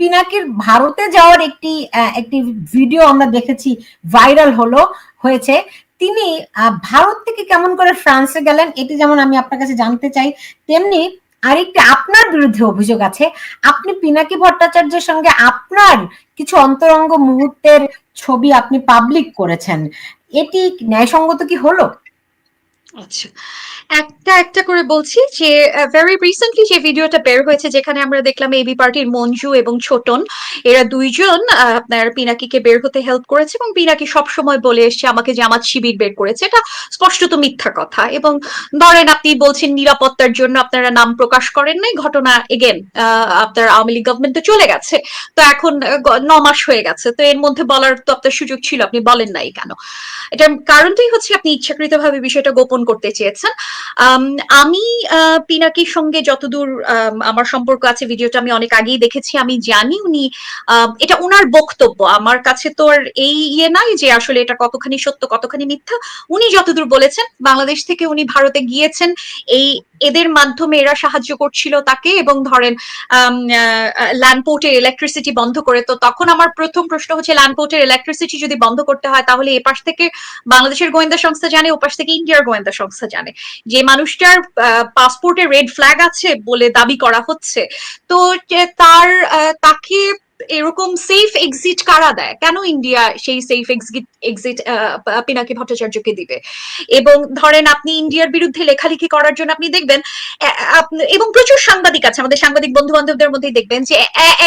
পিনাকির ভারতে যাওয়ার একটি একটি ভিডিও আমরা দেখেছি ভাইরাল হলো, হয়েছে। তিনি ভারত থেকে কেমন করে ফ্রান্সে গেলেন, এটি যেমন আমি আপনার কাছে জানতে চাই, তেমনি আরেকটি আপনার বিরুদ্ধে অভিযোগ আছে। আপনি পিনাকি ভট্টাচার্যের সঙ্গে আপনার কিছু অন্তরঙ্গ মুহূর্তের ছবি আপনি পাবলিক করেছেন। এটি ন্যায়সঙ্গত কি হলো? আচ্ছা। একটা একটা করে বলছি যে ভেরি রিসেন্টলি যে ভিডিওটা বের হয়েছে যেখানে আমরা দেখলাম এবি পার্টির মঞ্জু এবং ছোটন, এরা দুইজন আপনার পিনাকিকে বের হতে হেল্প করেছে এবং পিনাকি সব সময় বলে এসছে, আমাকে জামাত শিবির বের করেছে। এটা স্পষ্টত মিথ্যা কথা এবং ধরেন আপনি বলছেন নিরাপত্তার জন্য আপনারা নাম প্রকাশ করেন নাই, ঘটনা এগেন আপনার আওয়ামী লীগ গভর্নমেন্ট তো চলে গেছে। তো এখন ন মাস হয়ে গেছে। তো এর মধ্যে বলার তো আপনার সুযোগ ছিল, আপনি বলেন নাই কেন? এটার কারণটাই হচ্ছে আপনি ইচ্ছাকৃতভাবে বিষয়টা গোপন করতে চেয়েছেন। আম, পিনাকির সঙ্গে যতদূর আমার সম্পর্ক আছে ভিডিওটা আমি অনেক আগেই দেখেছি আমি জানি উনি এটা ওনার বক্তব্য। আমার কাছে তো আর এই ইয়ে নাই যে আসলে এটা কতখানি সত্য কতখানি মিথ্যা। উনি যতদূর বলেছেন বাংলাদেশ থেকে উনি ভারতে গিয়েছেন এই এদের মাধ্যমে এরা সাহায্য করছিল তাকে এবং ধরেন ল্যান্ডপোর্টের ইলেকট্রিসিটি বন্ধ করে তো তখন আমার প্রথম প্রশ্ন হচ্ছে ল্যান্ডপোর্টের ইলেকট্রিসিটি যদি বন্ধ করতে হয় তাহলে এপাশ থেকে বাংলাদেশের গোয়েন্দা সংস্থা জানে ওপাশ থেকে ইন্ডিয়ার গোয়েন্দা সংস্থা জানে। যে মানুষটার পাসপোর্টে রেড ফ্ল্যাগ আছে বলে দাবি করা হচ্ছে। তো তার তাকে এরকম সেফ এক্সিট কারা দেয়? কেন ইন্ডিয়া সেই সেফ এক্সিট এক্সিট পিনাকি ভট্টাচার্যকে দিবে? এবং ধরেন আপনি ইন্ডিয়ার বিরুদ্ধে লেখালেখি করার জন্য আপনি দেখবেন এবং প্রচুর সাংবাদিক আছে আমাদের সাংবাদিক বন্ধু বান্ধবদের মধ্যেই দেখবেন যে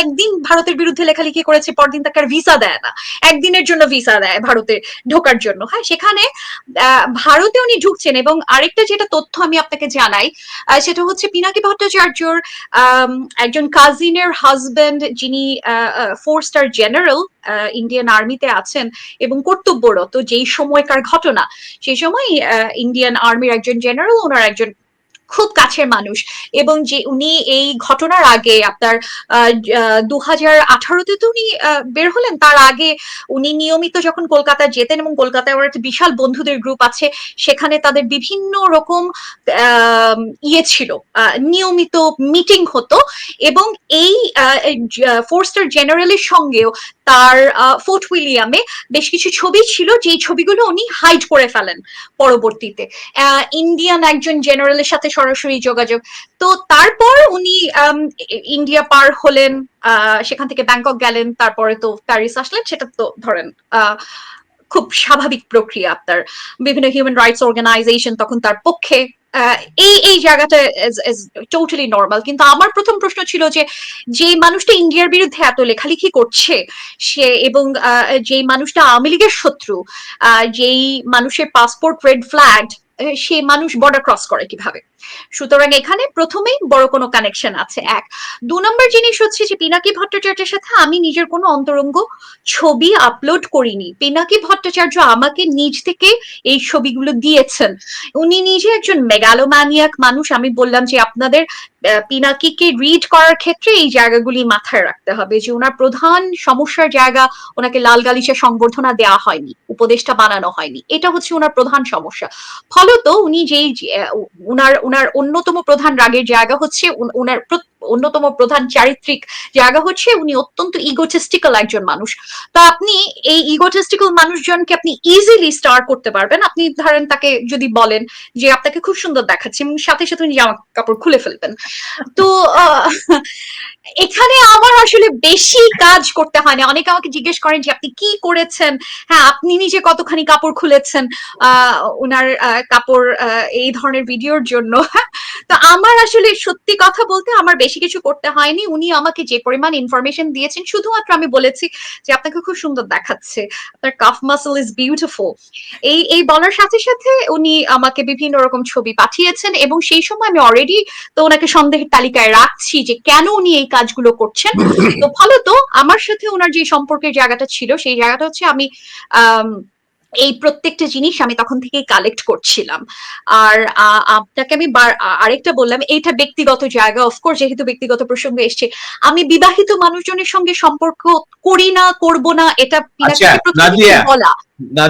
একদিন ভারতের বিরুদ্ধে লেখালেখি করেছে পরদিন তাকে ভিসা দেয় না। একদিনের জন্য ভিসা দেয় ভারতে ঢোকার জন্য। হ্যাঁ সেখানে আহ, ভারতে উনি ঢুকছেন এবং আরেকটা যেটা তথ্য আমি আপনাকে জানাই আহ, সেটা হচ্ছে পিনাকি ভট্টাচার্যর একজন কাজিনের হাজবেন্ড যিনি ফোর স্টার জেনারেল ইন্ডিয়ান আর্মিতে আছেন এবং কর্তব্যরত যেই সময়কার ঘটনা, সেই সময় ইন্ডিয়ান আর্মির একজন জেনারেল ওনার একজন খুব কাছের মানুষ এবং যে উনি এই ঘটনার আগে আপনার দু হাজার আঠারোতে তো উনি বের হলেন। তার আগে উনি নিয়মিত যখন কলকাতা যেতেন এবং কলকাতায় ওর একটা বিশাল বন্ধুদের গ্রুপ আছে, সেখানে তাদের বিভিন্ন রকম ইয়ে ছিল নিয়মিত মিটিং হতো এবং এই ফোর স্টার জেনারেলের সঙ্গেও তার ফোর্ট উইলিয়ামে বেশ কিছু ছবি ছিল, যেই ছবিগুলো উনি হাইড করে ফেলেন পরবর্তীতে। ইন্ডিয়ান একজন জেনারেলের সাথে সরাসরি যোগাযোগ। তো তারপর উনি ইন্ডিয়া পার হলেন সেখান থেকে ব্যাংকক গেলেন, তারপরে তো প্যারিস আসলেন, সেটা তো ধরেন খুব স্বাভাবিক প্রক্রিয়া আপনার। বিভিন্ন হিউম্যান রাইটস অর্গানাইজেশন তখন তার পক্ষে এই এই জায়গাটা টোটালি নর্মাল কিন্তু আমার প্রথম প্রশ্ন ছিল যে যে মানুষটা ইন্ডিয়ার বিরুদ্ধে এত লেখালেখি করছে, সে এবং যেই মানুষটা আওয়ামী লীগের শত্রু যেই মানুষের পাসপোর্ট রেড ফ্ল্যাগ সে মানুষ বর্ডার ক্রস করে কীভাবে? সুতরাং এখানে প্রথমেই বড় কোনো কানেকশন আছে। এক, দু নম্বর জিনিস হচ্ছে যে পিনাকি ভট্টাচার্যের সাথে আমি নিজের কোনো অন্তরঙ্গ ছবি আপলোড করিনি। পিনাকি ভট্টাচার্য আমাকে নিজ থেকে এই ছবিগুলো দিয়েছেন। উনি নিজে একজন মেগালোম্যানিয়াক মানুষ। আমি বললাম যে আপনাদের পিনাকিকে রিড করার ক্ষেত্রে এই জায়গাগুলি মাথায় রাখতে হবে যে ওনার প্রধান সমস্যার জায়গা, ওনাকে লাল গালিচা সংবর্ধনা দেওয়া হয়নি উপদেশটা বানানো হয়নি। এটা হচ্ছে ওনার প্রধান সমস্যা। ফলত উনি যেই উনার উনার অন্যতম প্রধান রাগের জায়গা হচ্ছে উনার অন্যতম প্রধান চারিত্রিক জায়গা হচ্ছে, উনি অত্যন্ত ইগোটিস্টিক্যাল একজন মানুষ। তা আপনি এই ইগোটিস্টিক্যাল মানুষজনকে আপনি ইজিলি স্টার করতে পারবেন। আপনি ধরেন তাকে যদি বলেন যে, আপনাকে খুব সুন্দর দেখাচ্ছে এবং সাথে সাথে উনি জামা কাপড় খুলে ফেলবেন। তো এখানে আমার আসলে বেশি কাজ করতে হয় না। অনেকে আমাকে জিজ্ঞেস করেন যে, আপনি কি করেছেন? হ্যাঁ আপনি নিজে কতখানি কাপড় খুলেছেন? আহ ওনার কাপড় এই ধরনের ভিডিওর জন্য। তো আমার আসলে সত্যি কথা বলতে আমার বেশি কিছু করতে হয়নি। উনি আমাকে যে পরিমাণ ইনফরমেশন দিয়েছেন শুধুমাত্র আমি বলেছি যে আপনাকে খুব সুন্দর দেখাচ্ছে। আপনার কাফ মাসল ইজ বিউটিফুল এই এই বলার সাথে সাথে উনি আমাকে বিভিন্ন রকম ছবি পাঠিয়েছেন এবং সেই সময় আমি অলরেডি তো ওনাকে সন্দেহের তালিকায় রাখছি যে কেন উনি এই কাজগুলো করছেন। তো ফলত আমার সাথে ওনার যে সম্পর্কের জায়গাটা ছিল সেই জায়গাটা হচ্ছে আমি আম, এই প্রত্যেকটা জিনিস আমি তখন থেকে কালেক্ট করছিলাম আর আপনাকে আমি আরেকটা বললাম এইটা ব্যক্তিগত জায়গা অফকোর্স যেহেতু ব্যক্তিগত প্রসঙ্গ এসছে আমি বিবাহিত মানুষজনের সঙ্গে সম্পর্ক করি না করব না এটা আচ্ছা। বলা